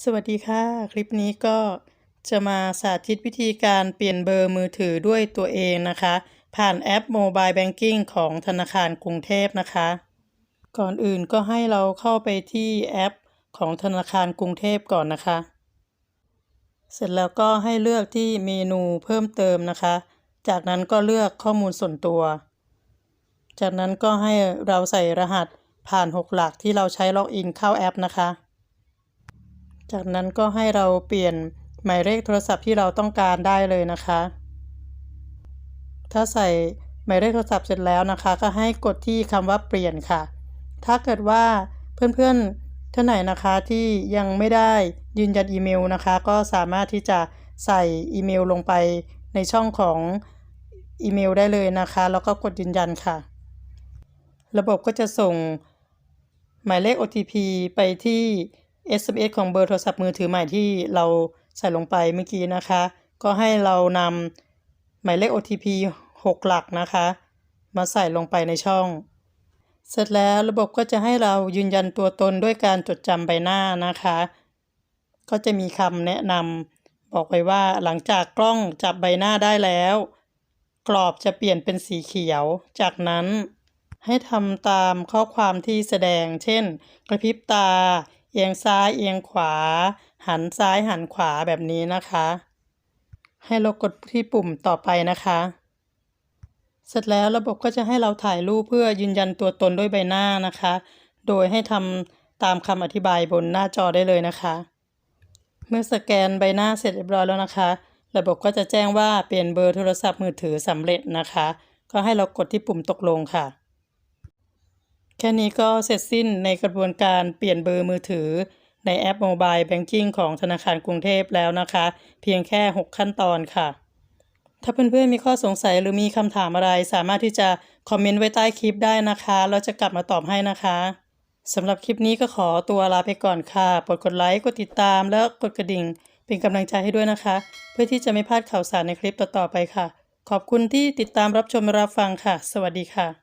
สวัสดีค่ะ คลิปนี้ก็จะมาสาธิตวิธีการเปลี่ยนเบอร์มือถือด้วยตัวเองนะคะ ผ่านแอป Mobile Banking ของธนาคารกรุงเทพนะคะ ก่อนอื่นก็ให้เราเข้าไปที่แอปของธนาคารกรุงเทพก่อนนะคะ เสร็จแล้วก็ให้เลือกที่เมนูเพิ่มเติมนะคะ จากนั้นก็เลือกข้อมูลส่วนตัว จากนั้นก็ให้เราใส่รหัสผ่าน 6 หลักที่เราใช้ล็อกอินเข้าแอปนะคะ จากนั้นก็ให้เราเปลี่ยนหมายเลขโทรศัพท์ที่เราต้องการได้เลยนะคะ ถ้าใส่หมายเลขโทรศัพท์เสร็จแล้วนะคะ ก็ให้กดที่คำว่าเปลี่ยนค่ะ ถ้าเกิดว่าเพื่อนๆท่านไหนนะคะที่ยังไม่ได้ยืนยันอีเมลนะคะ ก็สามารถที่จะใส่อีเมลลงไปในช่องของอีเมลได้เลยนะคะ แล้วก็กดยืนยันค่ะ ระบบก็จะส่งหมายเลข OTP ไปที่ SMS ของเบอร์โทรศัพท์มือถือใหม่ที่เราใส่ลงไปเมื่อกี้นะคะ ก็ให้เรานำหมายเลข OTP 6 หลักนะคะ มาใส่ลงไปในช่อง เสร็จแล้วระบบก็จะให้เรายืนยันตัวตนด้วยการจดจำใบหน้านะคะ ก็จะมีคำแนะนำบอกไว้ว่าหลังจากกล้องจับใบหน้าได้แล้ว กรอบจะเปลี่ยนเป็นสีเขียว จากนั้นให้ทำตามข้อความที่แสดง เช่น กระพริบตา เอียงซ้ายเอียงขวา หันซ้ายหันขวาแบบนี้นะคะ ให้เรากดที่ปุ่มต่อไปนะคะ เสร็จแล้วระบบก็จะให้เราถ่ายรูปเพื่อยืนยันตัวตนด้วยใบหน้านะคะ โดยให้ทำตามคำอธิบายบนหน้าจอได้เลยนะคะ เมื่อสแกนใบหน้าเสร็จเรียบร้อยแล้วนะคะ ระบบก็จะแจ้งว่าเปลี่ยนเบอร์โทรศัพท์มือถือสำเร็จนะคะ ก็ให้เรากดที่ปุ่มตกลงค่ะ แค่นี้ก็เสร็จสิ้นในกระบวนการเปลี่ยนเบอร์มือถือ ในแอป Mobile Banking ของธนาคารกรุงเทพแล้วนะคะ เพียงแค่ 6 ขั้นตอนค่ะ ถ้าเพื่อนๆมีข้อสงสัยหรือมีคำถามอะไร สามารถที่จะคอมเมนต์ไว้ใต้คลิปได้นะคะแล้วจะกลับมาตอบให้นะคะสำหรับคลิปนี้ก็ขอตัวลาไปก่อนค่ะกดกดไลค์กดติดตามแล้วกดกระดิ่ง เป็นกำลังใจให้ด้วยนะคะ เพื่อที่จะไม่พลาดข่าวสารในคลิปต่อๆไปค่ะ ขอบคุณที่ติดตามรับชมรับฟังค่ะ สวัสดีค่ะ